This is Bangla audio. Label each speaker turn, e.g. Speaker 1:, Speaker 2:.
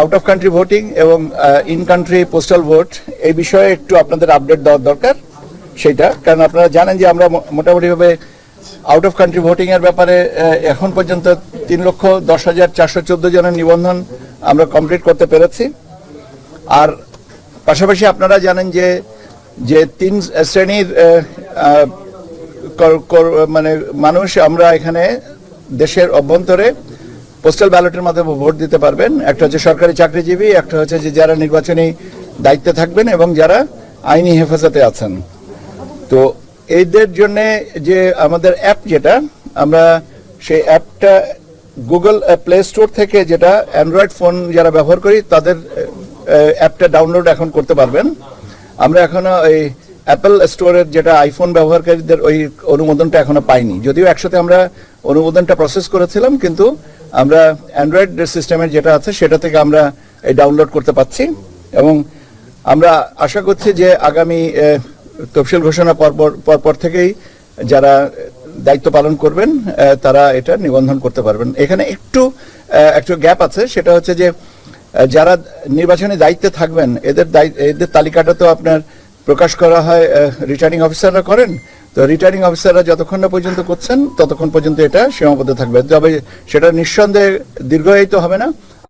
Speaker 1: আউট অফ কান্ট্রি ভোটিং এবং ইন কান্ট্রি পোস্টাল ভোট এই বিষয়ে একটু আপনাদের আপডেট দেওয়ার দরকার সেটা কারণ আপনারা জানেন যে আমরা মোটামুটিভাবে আউট অফ কান্ট্রি ভোটিং এর ব্যাপারে এখন পর্যন্ত তিন লক্ষ দশ হাজার চারশো চোদ্দ জনের নিবন্ধন আমরা কমপ্লিট করতে পেরেছি। আর পাশাপাশি আপনারা জানেন যে যে তিন শ্রেণির মানে মানুষ আমরা এখানে দেশের অভ্যন্তরে পোস্টাল ব্যালটের মাধ্যমে ভোট দিতে পারবেন। একটা হচ্ছে সরকারি চাকরিজীবী, একটা হচ্ছে যে যারা নির্বাচনী দায়িত্বে থাকবেন এবং যারা আইনি হেফাজতে আছেন। তো এদের জন্যে যে আমাদের অ্যাপ যেটা, আমরা সেই অ্যাপটা গুগল প্লে স্টোর থেকে যেটা অ্যান্ড্রয়েড ফোন যারা ব্যবহার করি, তাদের অ্যাপটা ডাউনলোড এখন করতে পারবেন। আমরা এখনও এই অ্যাপল স্টোরের যেটা আইফোন ব্যবহারকারীদের ওই অনুমোদনটা এখনও পাইনি। যদিও একসাথে আমরা অনুমোদনটা প্রসেস করেছিলাম, কিন্তু আমরা অ্যান্ড্রয়েড সিস্টেমের যেটা আছে সেটা থেকে আমরা ডাউনলোড করতে পাচ্ছি। এবং আমরা আশা করছি যে আগামী তফসিল ঘোষণা পরপর পরপর থেকেই যারা দায়িত্ব পালন করবেন তারা এটা নিবন্ধন করতে পারবেন। এখানে একটু একটু গ্যাপ আছে, সেটা হচ্ছে যে যারা নির্বাচনী দায়িত্বে থাকবেন, এদের এদের তালিকাটা তো আপনার প্রকাশ করা হয় রিটার্নিং অফিসাররা করেন তো রিটার্নিং অফিসাররা যতক্ষণ না পর্যন্ত করছেন, ততক্ষণ পর্যন্ত এটা সীমাবদ্ধ থাকবে। তবে সেটা নিঃসন্দেহে দীর্ঘায়িত হবে না।